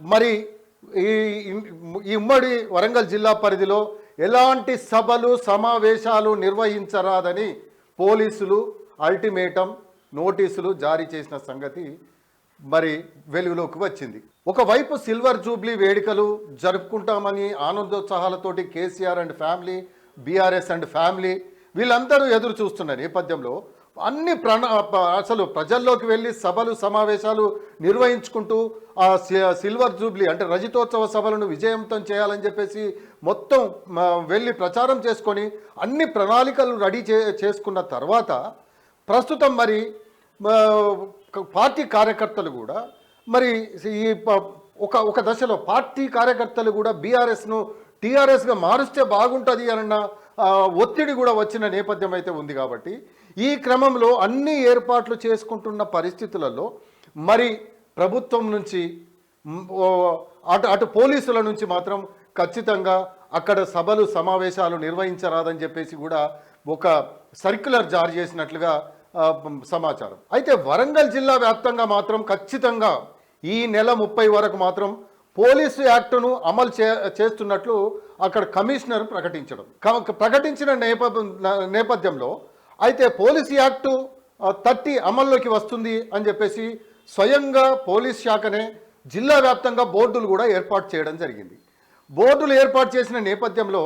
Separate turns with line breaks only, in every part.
మరి ఈ ఈ ఉమ్మడి వరంగల్ జిల్లా పరిధిలో ఎలాంటి సభలు సమావేశాలు నిర్వహించరాదని పోలీసులు అల్టిమేటం నోటీసులు జారీ చేసిన సంగతి మరి వెలుగులోకి వచ్చింది. ఒకవైపు సిల్వర్ జూబ్లీ వేడుకలు జరుపుకుంటామని ఆనందోత్సాహాలతోటి KCR and family BRS and family వీళ్ళందరూ ఎదురు చూస్తున్న నేపథ్యంలో అన్ని ప్రణా అసలు ప్రజల్లోకి వెళ్ళి సభలు సమావేశాలు నిర్వహించుకుంటూ ఆ సి- సిల్వర్ జూబ్లీ అంటే రజతోత్సవ సభలను విజయవంతం చేయాలని చెప్పేసి మొత్తం వెళ్ళి ప్రచారం చేసుకొని అన్ని ప్రణాళికలు రెడీ చే చేసుకున్న తర్వాత ప్రస్తుతం మరి పార్టీ కార్యకర్తలు కూడా మరి ఈ ప- ఒక ఒక దశలో పార్టీ కార్యకర్తలు కూడా బీఆర్ఎస్ను టీఆర్ఎస్గా మారుస్తే బాగుంటుంది అన్న ఒత్తిడి కూడా వచ్చిన నేపథ్యం అయితే ఉంది కాబట్టి ఈ క్రమంలో అన్ని ఏర్పాట్లు చేసుకుంటున్న పరిస్థితులలో మరి ప్రభుత్వం నుంచి అటు అటు పోలీసుల నుంచి మాత్రం ఖచ్చితంగా అక్కడ సభలు సమావేశాలు నిర్వహించరాదని చెప్పేసి కూడా ఒక సర్క్యులర్ జారీ చేసినట్లుగా సమాచారం. అయితే వరంగల్ జిల్లా వ్యాప్తంగా మాత్రం ఖచ్చితంగా ఈ నెల ముప్పై వరకు మాత్రం పోలీసు యాక్టును అమలు చే చేస్తున్నట్లు అక్కడ కమిషనర్ ప్రకటించడం. క- ప్రకటించిన నేపథ్యం నేపథ్యంలో అయితే పోలీస్ యాక్టు థర్టీ అమల్లోకి వస్తుంది అని చెప్పేసి స్వయంగా పోలీస్ శాఖనే జిల్లా వ్యాప్తంగా బోర్డులు కూడా ఏర్పాటు చేయడం జరిగింది. బోర్డులు ఏర్పాటు చేసిన నేపథ్యంలో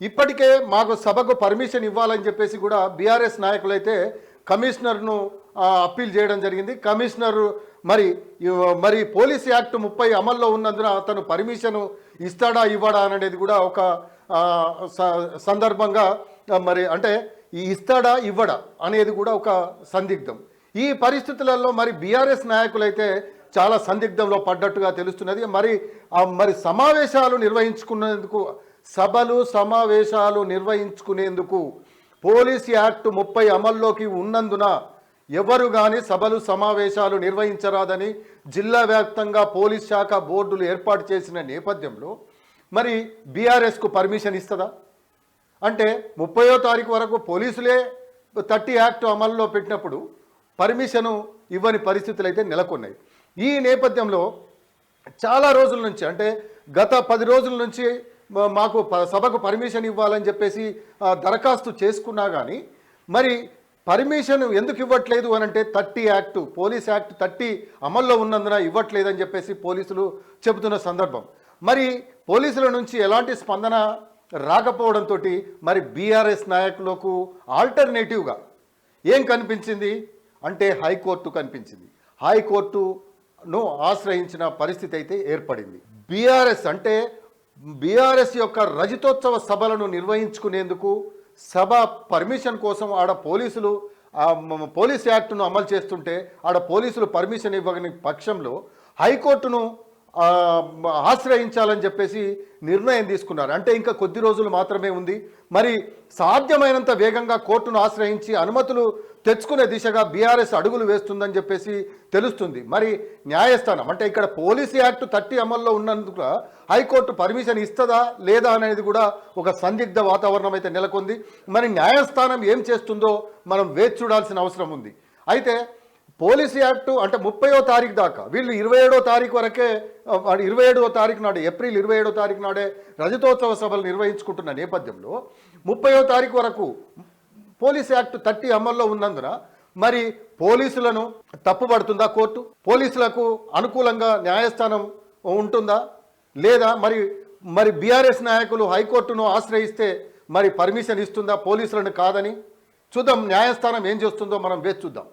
ఇప్పటికే మాకు సభకు పర్మిషన్ ఇవ్వాలని చెప్పేసి కూడా బీఆర్ఎస్ నాయకులైతే కమిషనర్ను అప్పీల్ చేయడం జరిగింది. కమిషనర్ మరి మరి పోలీస్ యాక్ట్ ముప్పై అమల్లో ఉన్నందున అతను పర్మిషన్ ఇస్తాడా ఇవ్వడా అనేది కూడా ఒక సందర్భంగా మరి అంటే ఇస్తాడా ఇవ్వడా అనేది కూడా ఒక సందిగ్ధం. ఈ పరిస్థితులలో మరి బీఆర్ఎస్ నాయకులైతే చాలా సందిగ్ధంలో పడ్డట్టుగా తెలుస్తున్నది. మరి మరి సమావేశాలు నిర్వహించుకునేందుకు సభలు సమావేశాలు నిర్వహించుకునేందుకు పోలీస్ యాక్ట్ ముప్పై అమల్లోకి ఉన్నందున ఎవరు కానీ సభలు సమావేశాలు నిర్వహించరాదని జిల్లా వ్యాప్తంగా పోలీస్ శాఖ బోర్డులు ఏర్పాటు చేసిన నేపథ్యంలో మరి బీఆర్ఎస్కు పర్మిషన్ ఇస్తుందా? అంటే ముప్పయో తారీఖు వరకు పోలీసులే థర్టీ యాక్ట్ అమల్లో పెట్టినప్పుడు పర్మిషను ఇవ్వని పరిస్థితులు అయితే నెలకొన్నాయి. ఈ నేపథ్యంలో చాలా రోజుల నుంచి అంటే గత పది రోజుల నుంచి మాకు ప- సభకు పర్మిషన్ ఇవ్వాలని చెప్పేసి దరఖాస్తు చేసుకున్నా కానీ మరి పర్మిషన్ ఎందుకు ఇవ్వట్లేదు అని అంటే thirty act police act thirty అమల్లో ఉన్నందున ఇవ్వట్లేదని చెప్పేసి పోలీసులు చెబుతున్న సందర్భం. మరి పోలీసుల నుంచి ఎలాంటి స్పందన రాకపోవడంతో మరి బీఆర్ఎస్ నాయకులకు ఆల్టర్నేటివ్గా ఏం కనిపించింది? అంటే హైకోర్టు కనిపించింది. హైకోర్టును ఆశ్రయించిన పరిస్థితి అయితే ఏర్పడింది. బీఆర్ఎస్ అంటే బీఆర్ఎస్ యొక్క రజతోత్సవ సభలను నిర్వహించుకునేందుకు సభ పర్మిషన్ కోసం ఆడ పోలీసులు పోలీస్ యాక్ట్ను అమలు చేస్తుంటే ఆడ పోలీసులు పర్మిషన్ ఇవ్వని పక్షంలో హైకోర్టును ఆశ్రయించాలని చెప్పేసి నిర్ణయం తీసుకున్నారు. అంటే ఇంకా కొద్ది రోజులు మాత్రమే ఉంది. మరి సాధ్యమైనంత వేగంగా కోర్టును ఆశ్రయించి అనుమతులు తెచ్చుకునే దిశగా బీఆర్ఎస్ అడుగులు వేస్తుందని చెప్పేసి తెలుస్తుంది. మరి న్యాయస్థానం అంటే ఇక్కడ పోలీస్ యాక్ట్ థర్టీ అమల్లో ఉన్నందుకు హైకోర్టు పర్మిషన్ ఇస్తుందా లేదా అనేది కూడా ఒక సందిగ్ధ వాతావరణం అయితే నెలకొంది. మరి న్యాయస్థానం ఏం చేస్తుందో మనం వేచి చూడాల్సిన అవసరం ఉంది. అయితే పోలీస్ యాక్టు అంటే ముప్పయో తారీఖు దాకా. వీళ్ళు ఇరవై ఏడో తారీఖు వరకే ఇరవై ఏడో తారీఖు నాడే ఏప్రిల్ ఇరవై ఏడో తారీఖు నాడే రజతోత్సవ సభలు నిర్వహించుకుంటున్న నేపథ్యంలో ముప్పయో తారీఖు వరకు పోలీస్ యాక్ట్ థర్టీ అమల్లో ఉన్నందున మరి పోలీసులను తప్పుపడుతుందా కోర్టు? పోలీసులకు అనుకూలంగా న్యాయస్థానం ఉంటుందా? లేదా మరి మరి బీఆర్ఎస్ నాయకులు హైకోర్టును ఆశ్రయిస్తే మరి పర్మిషన్ ఇస్తుందా పోలీసులను కాదని? చూద్దాం న్యాయస్థానం ఏం చేస్తుందో మనం వేచి చూద్దాం.